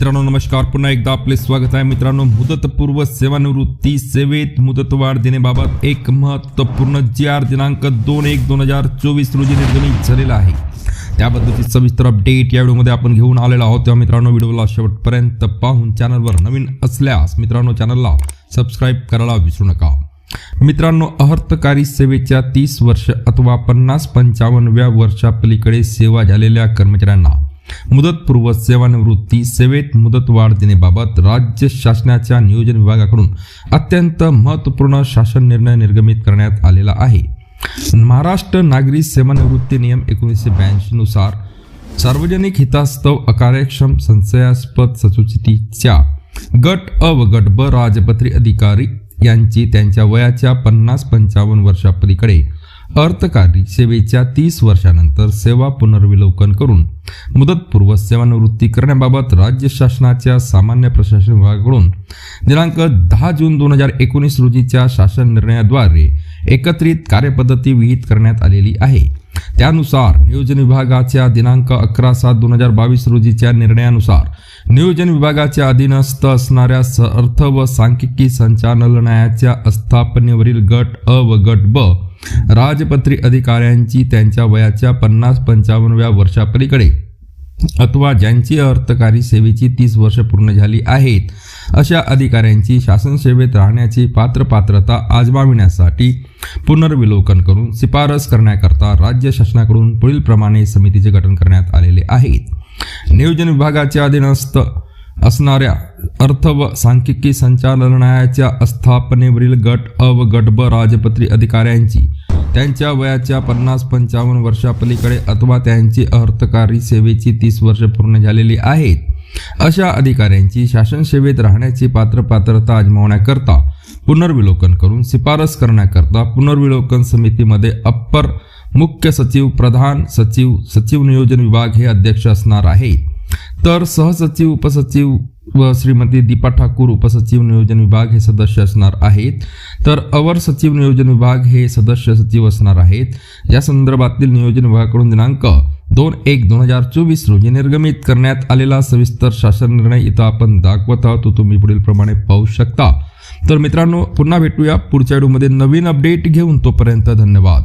मित्रांनो नमस्कार. पुन्हा एकदा आपले स्वागत आहे. मित्रांनो मुदतपूर्व सेवानिवृत्ती सेवेत मुदतवाढ देण्याबाबत एक महत्त्वपूर्ण जी आर दिनांक दोन एक दोन हजार चोवीस रोजी निर्गमित झालेला आहे. त्याबद्दलची सविस्तर अपडेट या व्हिडिओमध्ये आपण घेऊन आलेलो आहोत. तेव्हा मित्रांनो व्हिडिओला शेवटपर्यंत पाहून चॅनलवर नवीन असल्यास मित्रांनो चॅनलला सबस्क्राईब करायला विसरू नका. मित्रांनो अहर्तकारी सेवेच्या तीस वर्ष अथवा पन्नास पंचावन्नव्या वर्षापलीकडे सेवा झालेल्या कर्मचाऱ्यांना मुदतपूर्व सेवानिवृत्ती सेवेत मुदतवाढ देण्याबाबत राज्य शासनाच्या नियोजन विभागाकडून अत्यंत महत्त्वपूर्ण शासन निर्णय निर्गमित करण्यात आलेला आहे. महाराष्ट्र नागरी सेवानिवृत्ती नियम एकोणीसशे ब्याऐंशीनुसार सार्वजनिक हितास्तव अकार्यक्षम संशयास्पद सचुचितीच्या गट अ व गट ब राजपत्री अधिकारी यांची त्यांच्या वयाच्या पन्नास पंचावन्न वर्षापलीकडे अर्थकारी सेवेच्या तीस वर्षानंतर सेवा पुनर्विलोकन करून मुदतपूर्व सेवानिवृत्ती करण्याबाबत राज्य शासनाच्या सामान्य प्रशासन विभागाकडून दिनांक दहा जून दोन हजार एकोणीस रोजीच्या शासन निर्णयाद्वारे एकत्रित कार्यपद्धती विहित करण्यात आलेली आहे. त्यानुसार नियोजन विभागाच्या दिनांक अकरा सात दोन हजार बावीस रोजीच्या निर्णयानुसार नियोजन विभागाच्या अधीनस्थ असणाऱ्या स अर्थ व सांख्यिकी संचालनालयाच्या अस्थापनेवरील गट अ व गट ब राजपत्री अधिकाऱ्यांची त्यांच्या वयाच्या पन्नास पंचावन्नव्या वर्षापलीकडे. अथवा ज्यांची अर्थकारी सेवेची तीस वर्ष पूर्ण झाली आहेत अशा अधिकाऱ्यांची शासन सेवेत राहण्याची पात्र पात्रता आजमाविण्यासाठी पुनर्विलोकन करून शिफारस करण्याकरता राज्य शासनाकडून पुढीलप्रमाणे समितीचे गठन करण्यात आलेले आहेत. नियोजन विभागाच्या अधीनस्थ असणाऱ्या अर्थ व सांख्यिकी संचालनालयाच्या अस्थापनेवरील गट अ व गट ब राजपत्री अधिकाऱ्यांची त्यांच्या वयाच्या पन्नास पंचावन्न वर्षापलीकडे अथवा त्यांची अर्थकारी सेवेची तीस वर्ष पूर्ण झालेली आहेत. अशा अधिकाऱ्यांची शासन सेवेत राहण्याची पात्र पात्रता आजमावण्याकरता पुनर्विलोकन करून शिफारस करण्याकरता पुनर्विलोकन समितीमध्ये अप्पर मुख्य सचिव प्रधान सचिव सचिव नियोजन विभाग हे अध्यक्ष असणार आहेत. तर सहसचिव उपसचिव व श्रीमती दीपा ठाकूर उपसचिव नियोजन विभाग हे सदस्य असणार आहेत. तर अवर सचिव नियोजन विभाग हे सदस्य सचिव असणार आहेत. या संदर्भातील नियोजन विभागाकडून दिनांक दोन एक दोन हजार चोवीस रोजी निर्गमित करण्यात आलेला सविस्तर शासन निर्णय इथं आपण दाखवत आहोत तो तुम्ही पुढील प्रमाणे पाहू शकता. तर मित्रांनो पुन्हा भेटूया पुढच्या व्हिडिओमध्ये. नवीन अपडेट घेऊन तोपर्यंत धन्यवाद.